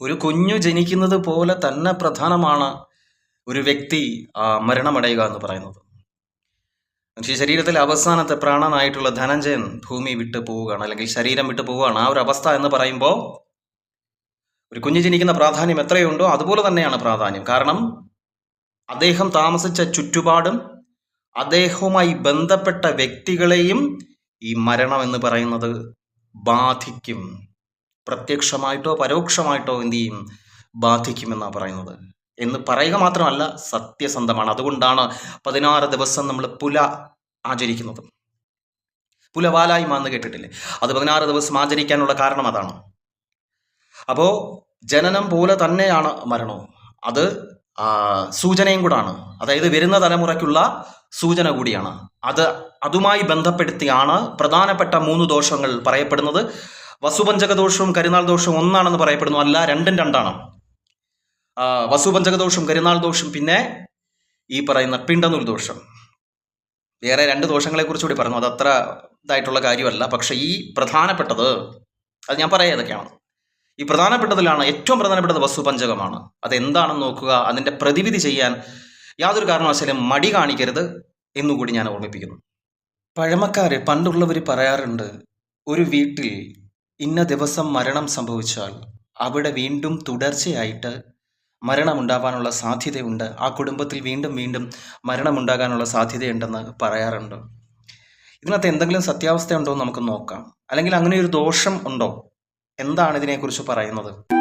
ഒരു കുഞ്ഞു ജനിക്കുന്നത് പോലെ തന്നെ പ്രധാനമാണ് ഒരു വ്യക്തി മരണമടയുക എന്ന് പറയുന്നത്. മനുഷ്യ ശരീരത്തിലെ അവസാനത്തെ പ്രാണനായിട്ടുള്ള ധനഞ്ജയൻ ഭൂമി വിട്ടു പോവുകയാണ് അല്ലെങ്കിൽ ശരീരം വിട്ടു പോവുകയാണ്. ആ ഒരു അവസ്ഥ എന്ന് പറയുമ്പോൾ ഒരു കുഞ്ഞു ജനിക്കുന്ന പ്രാധാന്യം എത്രയുണ്ടോ അതുപോലെ തന്നെയാണ് പ്രാധാന്യം. കാരണം അദ്ദേഹം താമസിച്ച ചുറ്റുപാടും അദ്ദേഹവുമായി ബന്ധപ്പെട്ട വ്യക്തികളെയും ഈ മരണം എന്ന് പറയുന്നത് ബാധിക്കും. പ്രത്യക്ഷമായിട്ടോ പരോക്ഷമായിട്ടോ എന്ത് ചെയ്യും? ബാധിക്കുമെന്നാണ് പറയുന്നത്. എന്ന് പറയുക മാത്രമല്ല സത്യസന്ധമാണ്. അതുകൊണ്ടാണ് പതിനാറ് ദിവസം നമ്മൾ പുല ആചരിക്കുന്നത്. പുലവാലായ്മ എന്ന് കേട്ടിട്ടില്ലേ? അത് പതിനാറ് ദിവസം ആചരിക്കാനുള്ള കാരണം അതാണ്. അപ്പോൾ ജനനം പോലെ തന്നെയാണ് മരണവും. അത് സൂചനയും കൂടാണ്. അതായത് വരുന്ന തലമുറയ്ക്കുള്ള സൂചന കൂടിയാണ്. അത് അതുമായി ബന്ധപ്പെടുത്തിയാണ് പ്രധാനപ്പെട്ട മൂന്ന് ദോഷങ്ങൾ പറയപ്പെടുന്നത്. വസുപഞ്ചക ദോഷവും കരുനാൾ ദോഷവും ഒന്നാണെന്ന് പറയപ്പെടുന്നു. അല്ല രണ്ടും രണ്ടാണ്. വസുപഞ്ചക ദോഷം കരുനാൾ ദോഷം പിന്നെ ഈ പറയുന്ന പിണ്ടനൂൽ ദോഷം. വേറെ രണ്ട് ദോഷങ്ങളെ കുറിച്ച് കൂടി പറഞ്ഞു അത് അത്ര ഇതായിട്ടുള്ള കാര്യമല്ല. പക്ഷെ ഈ പ്രധാനപ്പെട്ടത് അത് ഞാൻ പറയാം ഏതൊക്കെയാണ്. ഈ പ്രധാനപ്പെട്ടതിലാണ് ഏറ്റവും പ്രധാനപ്പെട്ടത് വസ്തുപഞ്ചകമാണ് അതെന്താണെന്ന് നോക്കുക. അതിന്റെ പ്രതിവിധി ചെയ്യാൻ യാതൊരു കാരണവശാലും മടി കാണിക്കരുത് എന്നുകൂടി ഞാൻ ഓർമ്മിപ്പിക്കുന്നു. പഴമക്കാർ പണ്ടുള്ളവർ പറയാറുണ്ട് ഒരു വീട്ടിൽ ഇന്ന ദിവസം മരണം സംഭവിച്ചാൽ അവിടെ വീണ്ടും തുടർച്ചയായിട്ട് മരണമുണ്ടാവാനുള്ള സാധ്യതയുണ്ട്. ആ കുടുംബത്തിൽ വീണ്ടും വീണ്ടും മരണമുണ്ടാകാനുള്ള സാധ്യതയുണ്ടെന്ന് പറയാറുണ്ട്. ഇതിനകത്ത് എന്തെങ്കിലും സത്യാവസ്ഥ ഉണ്ടോ എന്ന് നമുക്ക് നോക്കാം. അല്ലെങ്കിൽ അങ്ങനെ ഒരു ദോഷം ഉണ്ടോ? എന്താണ് ഇതിനെക്കുറിച്ച് പറയുന്നത്?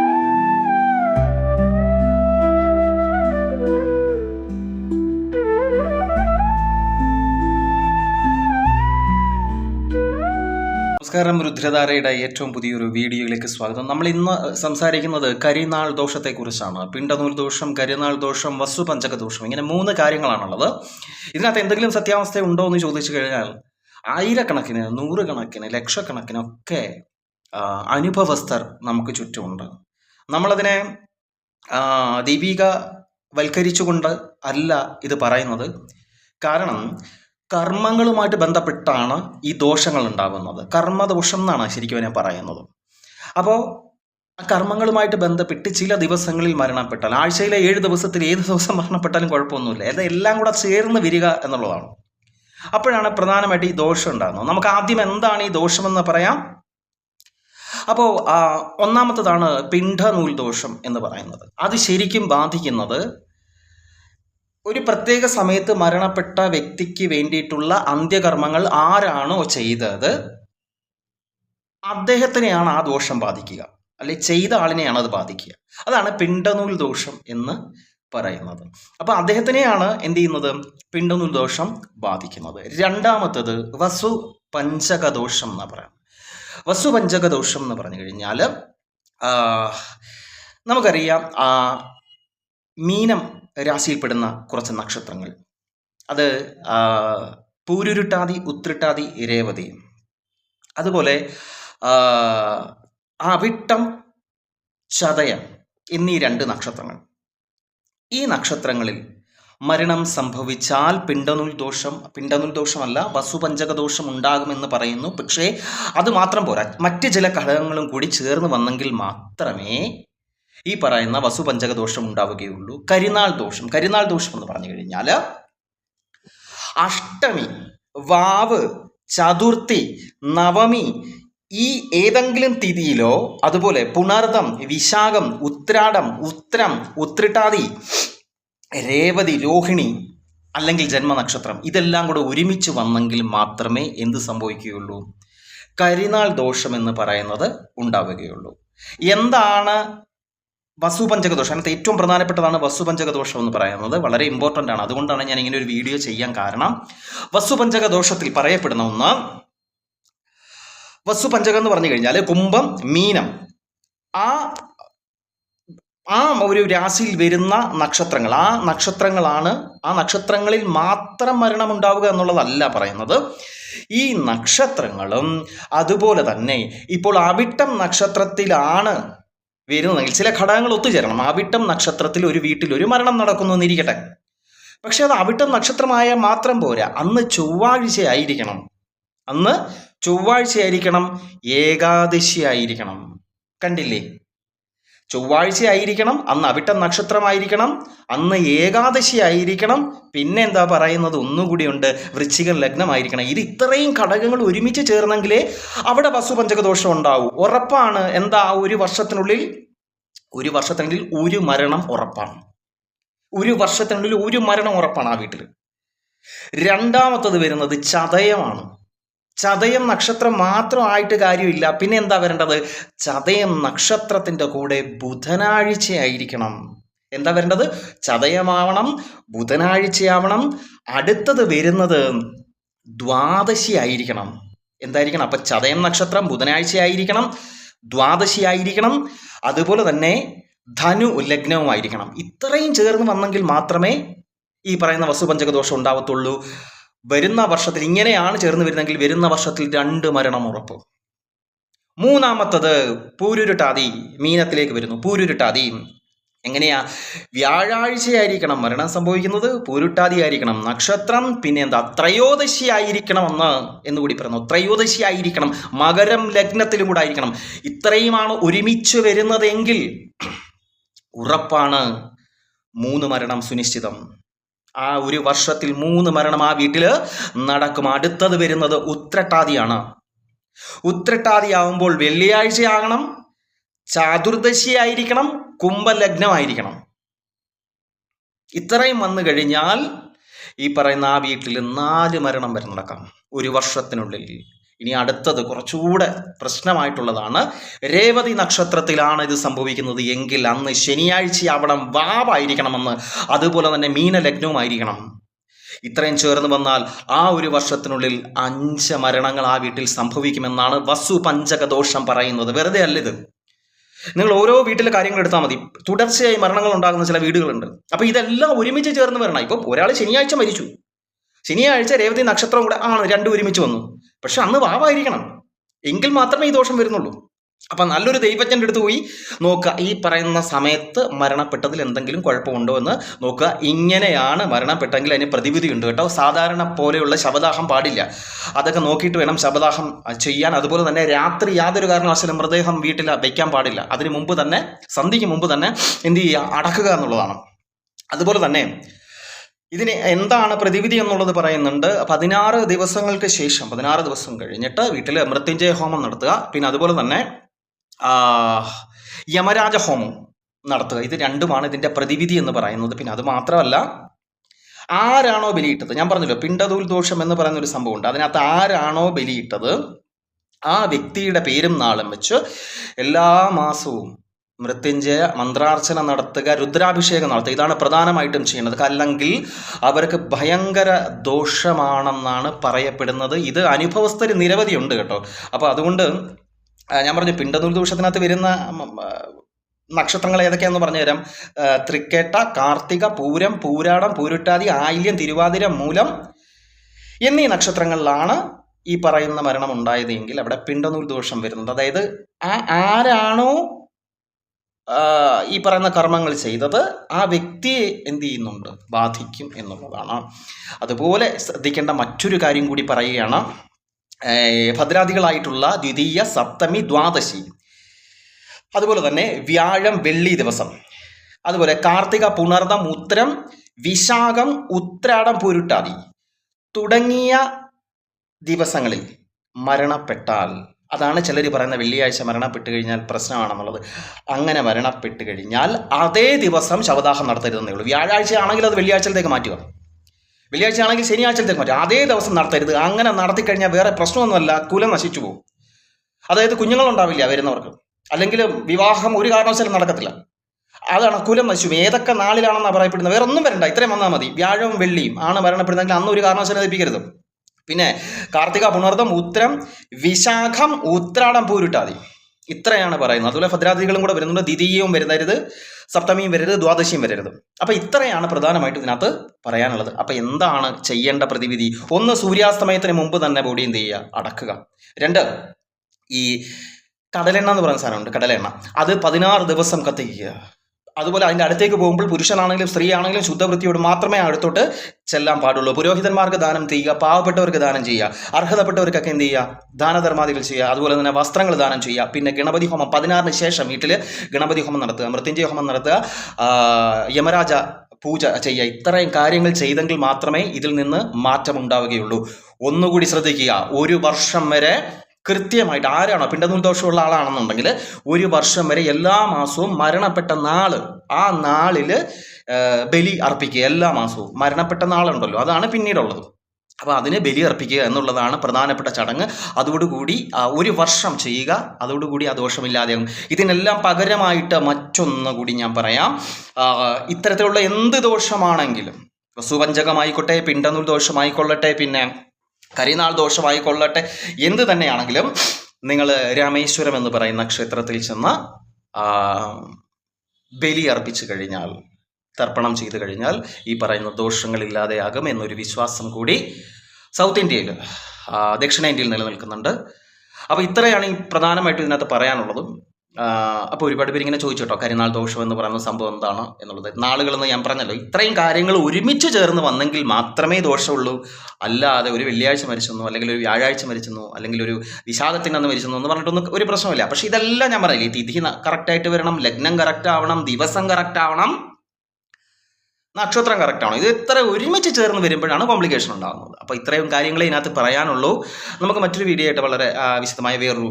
നമസ്കാരം രുദ്രധാരയുടെ ഏറ്റവും പുതിയൊരു വീഡിയോയിലേക്ക് സ്വാഗതം. നമ്മൾ ഇന്ന് സംസാരിക്കുന്നത് കരിനാൾ ദോഷത്തെക്കുറിച്ചാണ്. പിണ്ടനൂൽ ദോഷം കരിനാൾ ദോഷം വസ്തുപഞ്ചക ദോഷം ഇങ്ങനെ മൂന്ന് കാര്യങ്ങളാണുള്ളത്. ഇതിനകത്ത് എന്തെങ്കിലും സത്യാവസ്ഥ ഉണ്ടോ എന്ന് ചോദിച്ചു കഴിഞ്ഞാൽ ആയിരക്കണക്കിന് നൂറുകണക്കിന് ലക്ഷക്കണക്കിനൊക്കെ അനുഭവസ്ഥർ നമുക്ക് ചുറ്റുമുണ്ട്. നമ്മളതിനെ ദീപിക വൽക്കരിച്ചുകൊണ്ട് അല്ല ഇത് പറയുന്നത്. കാരണം കർമ്മങ്ങളുമായിട്ട് ബന്ധപ്പെട്ടാണ് ഈ ദോഷങ്ങൾ ഉണ്ടാകുന്നത് കർമ്മദോഷം എന്നാണ് ശരിക്കും ഞാൻ പറയുന്നത്. അപ്പോൾ ആ കർമ്മങ്ങളുമായിട്ട് ബന്ധപ്പെട്ട് ചില ദിവസങ്ങളിൽ മരണപ്പെട്ടാൽ ആഴ്ചയിലെ ഏഴ് ദിവസത്തിൽ ഏത് ദിവസം മരണപ്പെട്ടാലും കുഴപ്പമൊന്നുമില്ല. അത് എല്ലാം കൂടെ ചേർന്ന് വരിക എന്നുള്ളതാണ്. അപ്പോഴാണ് പ്രധാനമായിട്ട് ഈ ദോഷം ഉണ്ടാകുന്നത്. നമുക്ക് ആദ്യം എന്താണ് ഈ ദോഷമെന്ന് പറയാം. അപ്പോൾ ഒന്നാമത്തതാണ് പിണ്ഡനൂൽ ദോഷം എന്ന് പറയുന്നത്. അത് ശരിക്കും ബാധിക്കുന്നത് ഒരു പ്രത്യേക സമയത്ത് മരണപ്പെട്ട വ്യക്തിക്ക് വേണ്ടിയിട്ടുള്ള അന്ത്യകർമ്മങ്ങൾ ആരാണോ ചെയ്തത്? അദ്ദേഹത്തിനെയാണ് ആ ദോഷം ബാധിക്കുക. അല്ലെ ചെയ്ത ആളിനെയാണ് അത് ബാധിക്കുക. അതാണ് പിണ്ടനൂൽ ദോഷം എന്ന് പറയുന്നത്. അപ്പൊ അദ്ദേഹത്തിനെയാണ് എന്ത് ചെയ്യുന്നത്? പിണ്ടനൂൽ ദോഷം ബാധിക്കുന്നത്. രണ്ടാമത്തത് വസു പഞ്ചക ദോഷം എന്ന് പറയാം. വസു പഞ്ചക ദോഷം എന്ന് പറഞ്ഞു കഴിഞ്ഞാൽ നമുക്കറിയാം മീനം രാശിയിൽപ്പെടുന്ന കുറച്ച് നക്ഷത്രങ്ങൾ. അത് പൂരുരുട്ടാതി ഉത്രിട്ടാതി രേവതി. അതുപോലെ അവിട്ടം ചതയം എന്നീ രണ്ട് നക്ഷത്രങ്ങൾ. ഈ നക്ഷത്രങ്ങളിൽ മരണം സംഭവിച്ചാൽ പിണ്ടനുൽ ദോഷം പിണ്ടനുൽ ദോഷമല്ല വസുപഞ്ചക ദോഷം ഉണ്ടാകുമെന്ന് പറയുന്നു. പക്ഷേ അത് മാത്രം പോരാ. മറ്റ് ചില ഘടകങ്ങളും കൂടി ചേർന്ന് വന്നെങ്കിൽ മാത്രമേ ഈ പറയുന്ന വസുപഞ്ചക ദോഷം ഉണ്ടാവുകയുള്ളൂ കരിനാൾ ദോഷം. കരിനാൾ ദോഷം എന്ന് പറഞ്ഞു കഴിഞ്ഞാൽ അഷ്ടമി വാവ് ചതുർത്ഥി നവമി ഈ ഏതെങ്കിലും തിഥിയിലോ അതുപോലെ പുണർതം വിശാഖം ഉത്രാടം ഉത്രം ഉത്രിട്ടാതി രേവതി രോഹിണി അല്ലെങ്കിൽ ജന്മനക്ഷത്രം ഇതെല്ലാം കൂടെ ഒരുമിച്ച് വന്നെങ്കിൽ മാത്രമേ എന്ത് സംഭവിക്കുകയുള്ളൂ? കരിനാൾ ദോഷം എന്ന് പറയുന്നത് ഉണ്ടാവുകയുള്ളൂ. എന്താണ് വസുപഞ്ചക ദോഷം അതിനകത്ത് ഏറ്റവും പ്രധാനപ്പെട്ടതാണ് വസുപഞ്ചക ദോഷം എന്ന് പറയുന്നത്. വളരെ ഇമ്പോർട്ടന്റ് ആണ്. അതുകൊണ്ടാണ് ഞാൻ ഇങ്ങനെ ഒരു വീഡിയോ ചെയ്യാൻ കാരണം. വസുപഞ്ചക ദോഷത്തിൽ പറയപ്പെടുന്ന ഒന്ന് വസുപഞ്ചകം എന്ന് പറഞ്ഞു കഴിഞ്ഞാൽ കുംഭം മീനം. ആ ആ ഒരു രാശിയിൽ വരുന്ന നക്ഷത്രങ്ങൾ ആ നക്ഷത്രങ്ങളാണ് ആ നക്ഷത്രങ്ങളിൽ മാത്രം മരണം ഉണ്ടാവുക എന്നുള്ളതല്ല പറയുന്നത്. ഈ നക്ഷത്രങ്ങളും അതുപോലെ തന്നെ ഇപ്പോൾ അവിട്ടം നക്ഷത്രത്തിലാണ് വരുന്നതെങ്കിൽ ചില ഘടകങ്ങൾ ഒത്തുചേരണം. അവിട്ടം നക്ഷത്രത്തിൽ ഒരു വീട്ടിൽ ഒരു മരണം നടക്കുന്നു എന്നിരിക്കട്ടെ. പക്ഷെ അത് അവിട്ടം നക്ഷത്രമായ മാത്രം പോരാ. അന്ന് ചൊവ്വാഴ്ചയായിരിക്കണം. അന്ന് ചൊവ്വാഴ്ചയായിരിക്കണം ഏകാദശി ആയിരിക്കണം കണ്ടില്ലേ? ചൊവ്വാഴ്ച ആയിരിക്കണം അന്ന് അവിട്ട നക്ഷത്രമായിരിക്കണം അന്ന് ഏകാദശി ആയിരിക്കണം പിന്നെ എന്താ പറയുന്നത്? ഒന്നുകൂടിയുണ്ട് വൃശ്ചികം ലഗ്നമായിരിക്കണം. ഇത് ഇത്രയും ഘടകങ്ങൾ ഒരുമിച്ച് ചേർന്നെങ്കിലേ അവിടെ വസുപഞ്ചകദോഷം ഉണ്ടാവൂ. ഉറപ്പാണ്. എന്താ? ഒരു വർഷത്തിനുള്ളിൽ ഒരു വർഷത്തിനുള്ളിൽ ഒരു മരണം ഉറപ്പാണ്. ഒരു വർഷത്തിനുള്ളിൽ ഒരു മരണം ഉറപ്പാണ് ആ വീട്ടിൽ രണ്ടാമത്തത് വരുന്നത് ചതയമാണ്. ചതയം നക്ഷത്രം മാത്രമായിട്ട് കാര്യമില്ല. പിന്നെ എന്താ വരേണ്ടത്? ചതയം നക്ഷത്രത്തിന്റെ കൂടെ ബുധനാഴ്ചയായിരിക്കണം. എന്താ വരേണ്ടത്? ചതയമാവണം ബുധനാഴ്ചയാവണം അടുത്തത് വരുന്നത് ദ്വാദശി ആയിരിക്കണം എന്തായിരിക്കണം? അപ്പം ചതയം നക്ഷത്രം ബുധനാഴ്ച ആയിരിക്കണം ദ്വാദശി ആയിരിക്കണം അതുപോലെ തന്നെ ധനു ലഗ്നവുമായിരിക്കണം. ഇത്രയും ചേർന്ന് വന്നെങ്കിൽ മാത്രമേ ഈ പറയുന്ന വസുപഞ്ചകദോഷം ഉണ്ടാവത്തുള്ളൂ. വരുന്ന വർഷത്തിൽ ഇങ്ങനെയാണ് ചേർന്ന് വരുന്നതെങ്കിൽ വരുന്ന വർഷത്തിൽ രണ്ട് മരണം ഉറപ്പ്. മൂന്നാമത്തത് പൂരുരുട്ടാതി മീനത്തിലേക്ക് വരുന്നു. പൂരുരുട്ടാതി. എങ്ങനെയാ? വ്യാഴാഴ്ചയായിരിക്കണം മരണം സംഭവിക്കുന്നത് പൂരുട്ടാതി ആയിരിക്കണം നക്ഷത്രം പിന്നെ എന്താ? ത്രയോദശി ആയിരിക്കണം എന്ന് എന്നുകൂടി പറയുന്നു. ത്രയോദശി ആയിരിക്കണം മകരം ലഗ്നത്തിലും കൂടെ ആയിരിക്കണം. ഇത്രയുമാണ് ഒരുമിച്ച് വരുന്നതെങ്കിൽ ഉറപ്പാണ് മൂന്ന് മരണം സുനിശ്ചിതം. ആ ഒരു വർഷത്തിൽ മൂന്ന് മരണം ആ വീട്ടിൽ നടക്കും. അടുത്തത് വരുന്നത് ഉത്രട്ടാതിയാണ്. ഉത്രട്ടാതി ആവുമ്പോൾ വെള്ളിയാഴ്ചയാകണം ചാതുർദശി ആയിരിക്കണം കുംഭലഗ്നമായിരിക്കണം. ഇത്രയും വന്നു കഴിഞ്ഞാൽ ഈ പറയുന്ന ആ വീട്ടിൽ നാല് മരണം വരെ നടക്കാം. ഒരു വർഷത്തിനുള്ളിൽ. ഇനി അടുത്തത് കുറച്ചുകൂടെ പ്രശ്നമായിട്ടുള്ളതാണ്. രേവതി നക്ഷത്രത്തിലാണ് ഇത് സംഭവിക്കുന്നത് എങ്കിൽ അന്ന് ശനിയാഴ്ച അവിടെ വാവായിരിക്കണമെന്ന്. അതുപോലെ തന്നെ മീനലഗ്നവുമായിരിക്കണം. ഇത്രയും ചേർന്ന് വന്നാൽ ആ ഒരു വർഷത്തിനുള്ളിൽ അഞ്ച് മരണങ്ങൾ ആ വീട്ടിൽ സംഭവിക്കുമെന്നാണ് വസു പഞ്ചകദോഷം പറയുന്നത്. വെറുതെ അല്ല ഇത് നിങ്ങൾ ഓരോ വീട്ടിലെ കാര്യങ്ങൾ എടുത്താൽ മതി. തുടർച്ചയായി മരണങ്ങൾ ഉണ്ടാകുന്ന ചില വീടുകളുണ്ട്. അപ്പൊ ഇതെല്ലാം ഒരുമിച്ച് ചേർന്ന് വരണം. ഇപ്പം ഒരാൾ ശനിയാഴ്ച മരിച്ചു. ശനിയാഴ്ച രേവതി നക്ഷത്രം കൂടെ ആണ്. രണ്ടും ഒരുമിച്ച് വന്നു. പക്ഷെ അന്ന് വാവായിരിക്കണം. എങ്കിൽ മാത്രമേ ഈ ദോഷം വരുന്നുള്ളൂ. അപ്പൊ നല്ലൊരു ദൈവജ്ഞന്റെ അടുത്ത് പോയി നോക്കുക ഈ പറയുന്ന സമയത്ത് മരണപ്പെട്ടതിൽ എന്തെങ്കിലും കുഴപ്പമുണ്ടോ എന്ന് നോക്കുക. ഇങ്ങനെയാണ് മരണപ്പെട്ടെങ്കിൽ അതിന് പ്രതിവിധി ഉണ്ട് കേട്ടോ. സാധാരണ പോലെയുള്ള ശബദാഹം പാടില്ല. അതൊക്കെ നോക്കിയിട്ട് വേണം ശബദാഹം ചെയ്യാൻ. അതുപോലെ തന്നെ രാത്രി യാതൊരു കാരണവശാലും മൃതദേഹം വീട്ടിൽ വയ്ക്കാൻ പാടില്ല. അതിന് മുമ്പ് തന്നെ സന്ധ്യയ്ക്ക് മുമ്പ് തന്നെ എന്ത് ചെയ്യുക? അടക്കുക എന്നുള്ളതാണ്. അതുപോലെ തന്നെ ഇതിന് എന്താണ് പ്രതിവിധി എന്നുള്ളത് പറയുന്നുണ്ട്. പതിനാറ് ദിവസങ്ങൾക്ക് ശേഷം പതിനാറ് ദിവസം കഴിഞ്ഞിട്ട് വീട്ടിൽ മൃത്യുഞ്ജയ ഹോമം നടത്തുക. പിന്നെ അതുപോലെ തന്നെ യമരാജ ഹോമം നടത്തുക. ഇത് രണ്ടുമാണ് ഇതിന്റെ പ്രതിവിധി എന്ന് പറയുന്നത്. പിന്നെ അത് മാത്രമല്ല ആരാണോ ബലിയിട്ടത്? ഞാൻ പറഞ്ഞല്ലോ പിണ്ടതൂൽ ദോഷം എന്ന് പറയുന്ന ഒരു സംഭവമുണ്ട്. അതിനകത്ത് ആരാണോ ബലിയിട്ടത് ആ വ്യക്തിയുടെ പേരും നാളും വെച്ച് എല്ലാ മാസവും മൃത്യുഞ്ജയ മന്ത്രാർച്ചന നടത്തുക രുദ്രാഭിഷേകം നടത്തുക. ഇതാണ് പ്രധാനമായിട്ടും ചെയ്യുന്നത്. അല്ലെങ്കിൽ അവർക്ക് ഭയങ്കര ദോഷമാണെന്നാണ് പറയപ്പെടുന്നത്. ഇത് അനുഭവസ്ഥർ നിരവധിയുണ്ട് കേട്ടോ. അപ്പോൾ അതുകൊണ്ട് ഞാൻ പറഞ്ഞു പിണ്ടനൂൽ ദോഷത്തിനകത്ത് വരുന്ന നക്ഷത്രങ്ങൾ ഏതൊക്കെയാണെന്ന് പറഞ്ഞുതരാം തരാം. തൃക്കേട്ട കാർത്തിക പൂരം പൂരാടം പൂരുട്ടാതി ആയില്യം തിരുവാതിര മൂലം എന്നീ നക്ഷത്രങ്ങളിലാണ് ഈ പറയുന്ന മരണം ഉണ്ടായതെങ്കിൽ അവിടെ പിണ്ടനൂൽ ദോഷം വരുന്നത്. അതായത് ആ ആരാണോ ഈ പറയുന്ന കർമ്മങ്ങൾ ചെയ്തത് ആ വ്യക്തിയെ എന്ത് ചെയ്യുന്നുണ്ട്? ബാധിക്കും എന്നുള്ളതാണ്. അതുപോലെ ശ്രദ്ധിക്കേണ്ട മറ്റൊരു കാര്യം കൂടി പറയുകയാണ്. ഭദ്രാദികളായിട്ടുള്ള ദ്വിതീയ സപ്തമി ദ്വാദശി. അതുപോലെ തന്നെ വ്യാഴം വെള്ളി ദിവസം. അതുപോലെ കാർത്തിക പുണർദം ഉത്തരം വിശാഖം ഉത്രാടം പൊരുട്ടാതി തുടങ്ങിയ ദിവസങ്ങളിൽ മരണപ്പെട്ടാൽ അതാണ് ചിലർ പറയുന്ന വെള്ളിയാഴ്ച മരണപ്പെട്ട് കഴിഞ്ഞാൽ പ്രശ്നമാണെന്നുള്ളത്. അങ്ങനെ മരണപ്പെട്ട് കഴിഞ്ഞാൽ അതേ ദിവസം ശവദാഹം നടത്തരുതെന്നേ ഉള്ളൂ. വ്യാഴാഴ്ച ആണെങ്കിൽ അത് വെള്ളിയാഴ്ചയിലേക്ക് മാറ്റുക. വെള്ളിയാഴ്ച ആണെങ്കിൽ ശനിയാഴ്ചയിലേക്ക് മാറ്റുക. അതേ ദിവസം നടത്തരുത്. അങ്ങനെ നടത്തി കഴിഞ്ഞാൽ വേറെ പ്രശ്നമൊന്നുമല്ല. കുലം നശിച്ചു പോകും. അതായത് കുഞ്ഞുങ്ങളുണ്ടാവില്ല വരുന്നവർക്ക്. അല്ലെങ്കിൽ വിവാഹം ഒരു കാരണവശാലും നടക്കത്തില്ല. അതാണ് കുലം നശിച്ചു. ഏതൊക്കെ നാളിലാണെന്നാണ് പറയപ്പെടുന്നത്? വേറെ ഒന്നും വരണ്ട. ഇത്രയും വന്നാൽ മതി. വ്യാഴവും വെള്ളിയും ആണ് മരണപ്പെടുന്നതെങ്കിൽ അന്ന് ഒരു കാരണവശാലും ലഭിക്കരുത്. പിന്നെ കാർത്തിക പുണർദം ഉത്തരം വിശാഖം ഉത്രാടം പൂരിട്ടാതി. ഇത്രയാണ് പറയുന്നത്. അതുപോലെ ഭദ്രാദികളും കൂടെ വരുന്നുണ്ട്. ദ്വിതീയവും വരുന്നരുത് സപ്തമിയും വരരുത് ദ്വാദശിയും വരരുത്. അപ്പൊ ഇത്രയാണ് പ്രധാനമായിട്ട് ഇതിനകത്ത് പറയാനുള്ളത്. അപ്പൊ എന്താണ് ചെയ്യേണ്ട പ്രതിവിധി? ഒന്ന് സൂര്യാസ്തമയത്തിന് മുമ്പ് തന്നെ ബോഡി എന്ത് ചെയ്യുക? അടക്കുക. രണ്ട് ഈ കടലെണ്ണ എന്ന് പറയുന്ന സാധനമുണ്ട്. കടലെണ്ണ. അത് പതിനാറ് ദിവസം കത്തിക്കുക. അതുപോലെ അതിന്റെ അടുത്തേക്ക് പോകുമ്പോൾ പുരുഷനാണെങ്കിലും സ്ത്രീ ആണെങ്കിലും ശുദ്ധവൃത്തിയോട് മാത്രമേ അടുത്തോട്ട് ചെല്ലാൻ പാടുള്ളൂ. പുരോഹിതന്മാർക്ക് ദാനം ചെയ്യുക പാവപ്പെട്ടവർക്ക് ദാനം ചെയ്യുക അർഹതപ്പെട്ടവർക്കൊക്കെ എന്ത് ചെയ്യുക? ദാനധർമാദികൾ ചെയ്യുക അതുപോലെ തന്നെ വസ്ത്രങ്ങൾ ദാനം ചെയ്യുക. പിന്നെ ഗണപതി ഹോമം പതിനാറിന് ശേഷം വീട്ടിൽ ഗണപതി ഹോമം നടത്തുക മൃത്യുഞ്ജയ ഹോമം നടത്തുക യമരാജ പൂജ ചെയ്യുക. ഇത്രയും കാര്യങ്ങൾ ചെയ്തെങ്കിൽ മാത്രമേ ഇതിൽ നിന്ന് മാറ്റമുണ്ടാവുകയുള്ളൂ. ഒന്നുകൂടി ശ്രദ്ധിക്കുക. ഒരു വർഷം വരെ കൃത്യമായിട്ട് ആരാണോ പിണ്ടനൂൽ ദോഷമുള്ള ആളാണെന്നുണ്ടെങ്കിൽ ഒരു വർഷം വരെ എല്ലാ മാസവും മരണപ്പെട്ട നാൾ ആ നാളിൽ ബലി അർപ്പിക്കുക എല്ലാ മാസവും. മരണപ്പെട്ട നാളുണ്ടല്ലോ അതാണ് പിന്നീടുള്ളത്. അപ്പോൾ അതിന് ബലി അർപ്പിക്കുക എന്നുള്ളതാണ് പ്രധാനപ്പെട്ട ചടങ്ങ്. അതോടുകൂടി ഒരു വർഷം ചെയ്യുക അതോടുകൂടി ആ ദോഷമില്ലാതെയാകും ഇതിനെല്ലാം പകരമായിട്ട് മറ്റൊന്ന് കൂടി ഞാൻ പറയാം. ഇത്തരത്തിലുള്ള എന്ത് ദോഷമാണെങ്കിലും സുപഞ്ചകമായിക്കോട്ടെ പിണ്ടനൂൽ ദോഷമായിക്കൊള്ളട്ടെ പിന്നെ കരിനാൾ ദോഷമായിക്കൊള്ളട്ടെ എന്ത് തന്നെയാണെങ്കിലും നിങ്ങൾ രാമേശ്വരം എന്ന് പറയുന്ന ക്ഷേത്രത്തിൽ ചെന്ന് ബലി അർപ്പിച്ചു കഴിഞ്ഞാൽ തർപ്പണം ചെയ്തു കഴിഞ്ഞാൽ ഈ പറയുന്ന ദോഷങ്ങളില്ലാതെയാകും എന്നൊരു വിശ്വാസം കൂടി സൗത്ത് ഇന്ത്യയിൽ ദക്ഷിണേന്ത്യയിൽ നിലനിൽക്കുന്നുണ്ട്. അപ്പോൾ ഇത്രയാണ് ഈ പ്രധാനമായിട്ടും ഇതിനകത്ത് പറയാനുള്ളതും. അപ്പോൾ ഒരുപാട് പേര് ഇങ്ങനെ ചോദിച്ചു കേട്ടോ കരിനാൾ ദോഷം എന്ന് പറയുന്ന സംഭവം എന്താണ് എന്നുള്ളത്? നാളുകളെന്ന് ഞാൻ പറഞ്ഞല്ലോ ഇത്രയും കാര്യങ്ങൾ ഒരുമിച്ച് ചേർന്ന് വന്നെങ്കിൽ മാത്രമേ ദോഷമുള്ളൂ. അല്ലാതെ ഒരു വെള്ളിയാഴ്ച മരിച്ചെന്നോ അല്ലെങ്കിൽ ഒരു വ്യാഴാഴ്ച മരിച്ചെന്നോ അല്ലെങ്കിൽ ഒരു വിഷാദത്തിനന്ന് മരിച്ചെന്നോ എന്ന് പറഞ്ഞിട്ടൊന്നും ഒരു പ്രശ്നമില്ല പക്ഷെ ഇതെല്ലാം ഞാൻ പറയില്ലേ തിഥി കറക്റ്റായിട്ട് വരണം ലഗ്നം കറക്റ്റ് ആവണം ദിവസം കറക്റ്റ് ആവണം നക്ഷത്രം കറക്റ്റ് ആണോ ഇത് ഇത്ര ഒരുമിച്ച് ചേർന്ന് വരുമ്പോഴാണ് കോംപ്ലിക്കേഷൻ ഉണ്ടാകുന്നത്. അപ്പോൾ ഇത്രയും കാര്യങ്ങളെ ഇതിനകത്ത് പറയാനുള്ളൂ. നമുക്ക് മറ്റൊരു വീഡിയോ ആയിട്ട് വളരെ വിശദമായ വേറൊരു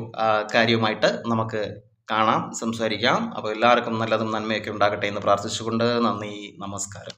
കാര്യവുമായിട്ട് നമുക്ക് കാണാം സംസാരിക്കാം. അപ്പോൾ എല്ലാവർക്കും നല്ലതും നന്മയൊക്കെ ഉണ്ടാകട്ടെ എന്ന് പ്രാർത്ഥിച്ചുകൊണ്ട് നന്ദി നമസ്കാരം.